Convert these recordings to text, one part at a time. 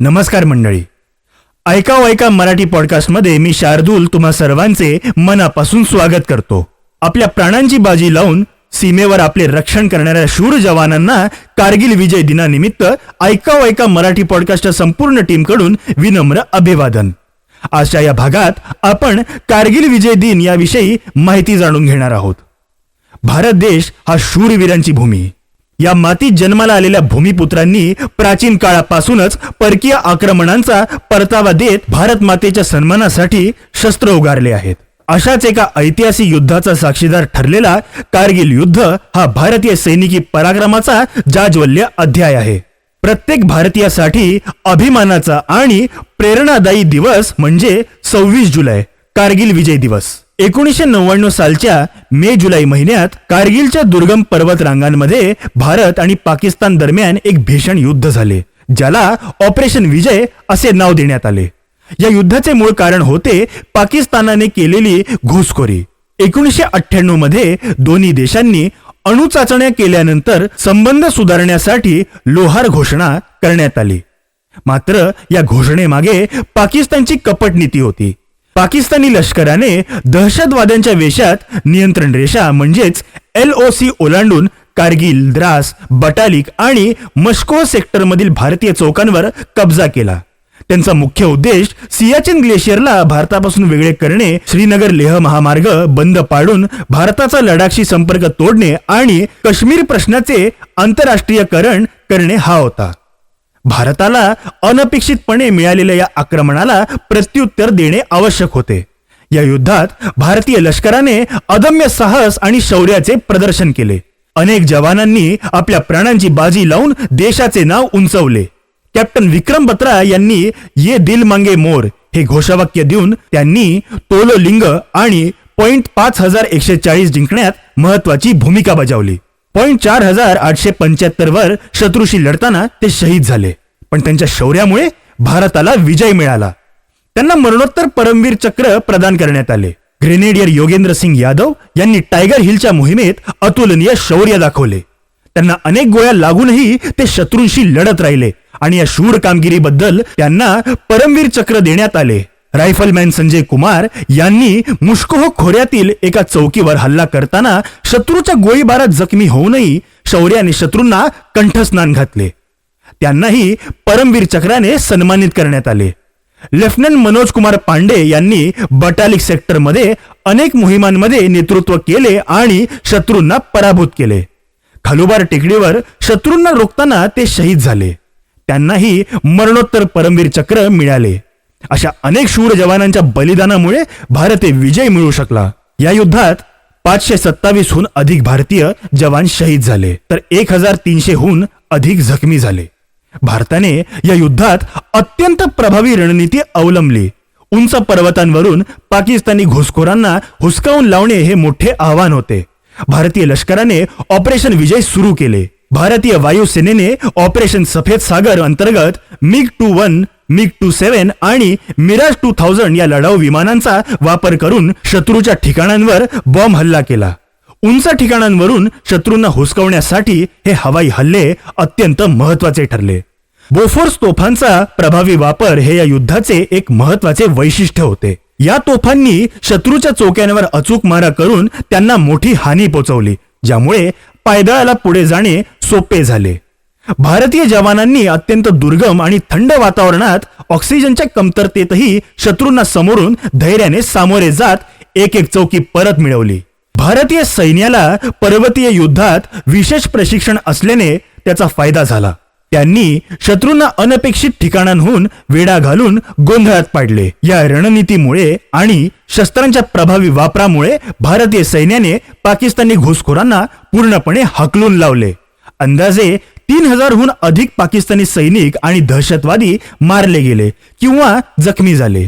नमस्कार मंडळी. ऐका ऐका मराठी पॉडकास्टमध्ये मी शार्दूल तुम्हा सर्वांचे मनापासून स्वागत करतो. आपल्या प्राणांची बाजी लावून सीमेवर आपले रक्षण करणाऱ्या शूर जवानांना कारगिल विजय दिनानिमित्त ऐका ऐका मराठी पॉडकास्टच्या संपूर्ण टीमकडून विनम्र अभिवादन. आजच्या या भागात आपण कारगिल विजय दिन याविषयी माहिती जाणून घेणार आहोत. भारत देश हा शूरवीरांची भूमी. या मातीत जन्माला आलेल्या भूमिपुत्रांनी प्राचीन काळापासूनच परकीय आक्रमणांचा परतावा देत भारत मातेच्या सन्मानासाठी शस्त्र उगारले आहेत. अशाच एका ऐतिहासिक युद्धाचा साक्षीदार ठरलेला कारगिल युद्ध हा भारतीय सैनिकी पराक्रमाचा जाज्वल्य अध्याय आहे. प्रत्येक भारतीयासाठी अभिमानाचा आणि प्रेरणादायी दिवस म्हणजे सव्वीस जुलै कारगिल विजय दिवस. एकोणीसशे नव्याण्णव सालच्या मे जुलै महिन्यात कारगिलच्या दुर्गम पर्वत रांगांमध्ये भारत आणि पाकिस्तान दरम्यान एक भीषण युद्ध झाले ज्याला ऑपरेशन विजय असे नाव देण्यात आले. या युद्धाचे मूळ कारण होते पाकिस्तानाने केलेली घुसखोरी. एकोणीसशे अठ्ठ्याण्णवमध्ये दोन्ही देशांनी अणुचाचण्या केल्यानंतर संबंध सुधारण्यासाठी लोहार घोषणा करण्यात आली. मात्र या घोषणेमागे पाकिस्तानची कपट नीती होती. पाकिस्तानी लष्कराने दहशतवाद्यांच्या वेशात नियंत्रण रेषा म्हणजेच एल ओ सी ओलांडून कारगिल द्रास बटालिक आणि मस्को सेक्टरमधील भारतीय चौकांवर कब्जा केला. त्यांचा मुख्य उद्देश सियाचिन ग्लेशियरला भारतापासून वेगळे करणे श्रीनगर लेह महामार्ग बंद पाडून भारताचा लडाखशी संपर्क तोडणे आणि काश्मीर प्रश्नाचे आंतरराष्ट्रीयकरण करणे हा होता. भारताला अनपेक्षितपणे मिळालेल्या या आक्रमणाला प्रत्युत्तर देणे आवश्यक होते. या युद्धात भारतीय लष्कराने अदम्य साहस आणि शौर्याचे प्रदर्शन केले. अनेक जवानांनी आपल्या प्राणांची बाजी लावून देशाचे नाव उंचवले. कॅप्टन विक्रम बत्रा यांनी ये दिल मांगे मोर हे घोषवाक्य देऊन त्यांनी तोलो लिंग आणि पॉइंट पाच हजार एकशे चाळीस जिंकण्यात महत्वाची भूमिका बजावली. पॉइंट चार हजार आठशे पंच्याहत्तर वर शत्रूशी लढताना ते शहीद झाले. पण त्यांच्या शौर्यामुळे भारताला विजय मिळाला. त्यांना मरणोत्तर परमवीर चक्र प्रदान करण्यात आले. ग्रेनेडियर योगेंद्र सिंग यादव यांनी टायगर हिलच्या मोहिमेत अतुलनीय शौर्य दाखवले. त्यांना अनेक गोळ्या लागूनही ते शत्रूंशी लढत राहिले आणि या शूर कामगिरीबद्दल त्यांना परमवीर चक्र देण्यात आले. रायफलमॅन संजय कुमार यांनी मुश्कोह खोऱ्यातील एका चौकीवर हल्ला करताना शत्रूच्या गोळीबारात जखमी होऊनही शौर्याने शत्रूंना कंठस्नान घातले. त्यांनाही परमवीर चक्राने सन्मानित करण्यात आले. लेफ्टनंट मनोज कुमार पांडे यांनी बटालिक सेक्टरमध्ये अनेक मोहिमांमध्ये नेतृत्व केले आणि शत्रूंना पराभूत केले. खालुबार टेकडीवर शत्रूंना रोखताना ते शहीद झाले. त्यांनाही मरणोत्तर परमवीर चक्र मिळाले. अशा अनेक शूर जवानांच्या बलिदानामुळे भारत विजय मिळू शकला. या युद्धात पाचशे सत्तावीसहून अधिक भारतीय जवान शहीद झाले. तर एक हजार तीनशेहून अधिक जखमी झाले. भारताने या युद्धात अत्यंत प्रभावी रणनीती अवलंबली. उंच पर्वतांवरून पाकिस्तानी घुसखोरांना हुसकावून लावणे हे मोठे आव्हान होते. भारतीय लष्कराने ऑपरेशन विजय सुरू केले. भारतीय वायुसेनेने ऑपरेशन सफेद सागर अंतर्गत MiG two one MiG two seven आणि मिराज टू थाउजंड या लढाऊ विमानांचा वापर करून शत्रूच्या ठिकाणांवर बॉम्ब हल्ला केला. उंच ठिकाणांवरून शत्रूंना हुसकवण्यासाठी हे हवाई हल्ले अत्यंत महत्त्वाचे ठरले. बोफोर्स तोफांचा प्रभावी वापर हे या युद्धाचे एक महत्त्वाचे वैशिष्ट्य होते. या तोफांनी शत्रूच्या चौक्यांवर अचूक मारा करून त्यांना मोठी हानी पोचवली ज्यामुळे पायदळाला पुढे जाणे सोपे झाले. भारतीय जवानांनी अत्यंत दुर्गम आणि थंड वातावरणात ऑक्सिजनच्या कमतरतेतही शत्रूंना समोरून धैर्याने सामोरे जात एक एक चौकी परत मिळवली. भारतीय सैन्याला पर्वतीय युद्धात विशेष प्रशिक्षण असल्याने त्याचा फायदा झाला. त्यांनी शत्रूंना अनपेक्षित ठिकाणांहून वेढा घालून गोंधळात पाडले. या रणनीतीमुळे आणि शस्त्रांच्या प्रभावी वापरामुळे भारतीय सैन्याने पाकिस्तानी घुसखोरांना पूर्णपणे हकलून लावले. अंदाजे तीन हजारहून अधिक पाकिस्तानी सैनिक आणि दहशतवादी मारले गेले किंवा जखमी झाले.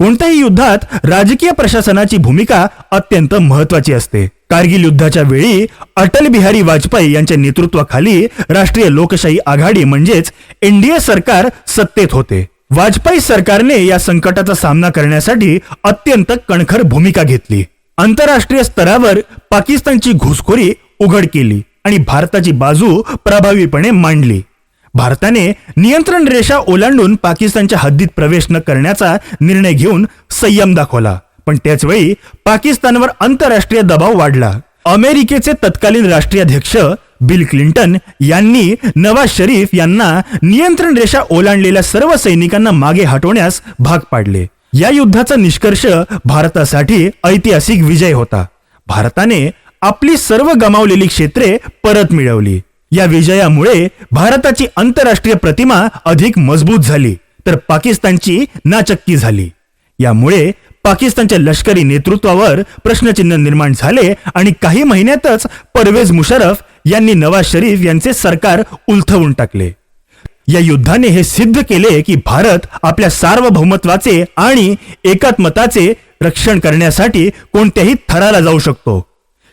कोणत्याही युद्धात राजकीय प्रशासनाची भूमिका अत्यंत महत्वाची असते. कारगिल युद्धाच्या वेळी अटल बिहारी वाजपेयी यांच्या नेतृत्वाखाली राष्ट्रीय लोकशाही आघाडी म्हणजेच एनडीए सरकार सत्तेत होते. वाजपेयी सरकारने या संकटाचा सामना करण्यासाठी अत्यंत कणखर भूमिका घेतली. आंतरराष्ट्रीय स्तरावर पाकिस्तानची घुसखोरी उघड केली आणि भारताची बाजू प्रभावीपणे मांडली. भारताने नियंत्रण रेषा ओलांडून पाकिस्तानच्या हद्दीत प्रवेश न करण्याचा निर्णय घेऊन संयम दाखवला. पण त्याचवेळी पाकिस्तानवर आंतरराष्ट्रीय दबाव वाढला. अमेरिकेचे तत्कालीन राष्ट्रीय अध्यक्ष बिल क्लिंटन यांनी नवाज शरीफ यांना नियंत्रण रेषा ओलांडलेल्या सर्व सैनिकांना मागे हटवण्यास भाग पाडले. या युद्धाचा निष्कर्ष भारतासाठी ऐतिहासिक विजय होता. भारताने आपली सर्व गमावलेली क्षेत्रे परत मिळवली. या विजयामुळे भारताची आंतरराष्ट्रीय प्रतिमा अधिक मजबूत झाली तर पाकिस्तानची नाचक्की झाली. यामुळे पाकिस्तानच्या लष्करी नेतृत्वावर प्रश्नचिन्ह निर्माण झाले आणि काही महिन्यातच परवेज मुशरफ यांनी नवाज शरीफ यांचे सरकार उलथवून टाकले. या युद्धाने हे सिद्ध केले की भारत आपल्या सार्वभौमत्वाचे आणि एकात्मताचे रक्षण करण्यासाठी कोणत्याही थराला जाऊ शकतो.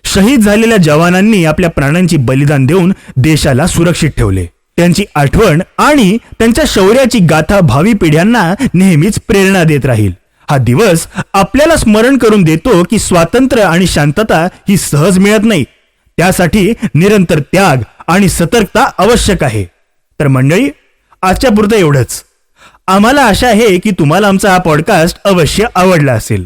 शहीद झालेल्या जवानांनी आपल्या प्राणांची बलिदान देऊन देशाला सुरक्षित ठेवले. त्यांची आठवण आणि त्यांच्या शौर्याची गाथा भावी पिढ्यांना नेहमीच प्रेरणा देत राहील. हा दिवस आपल्याला स्मरण करून देतो की स्वातंत्र्य आणि शांतता ही सहज मिळत नाही. त्यासाठी निरंतर त्याग आणि सतर्कता आवश्यक आहे. तर मंडळी आजच्या पुरतं एवढंच. आम्हाला आशा आहे की तुम्हाला आमचा हा पॉडकास्ट अवश्य आवडला असेल.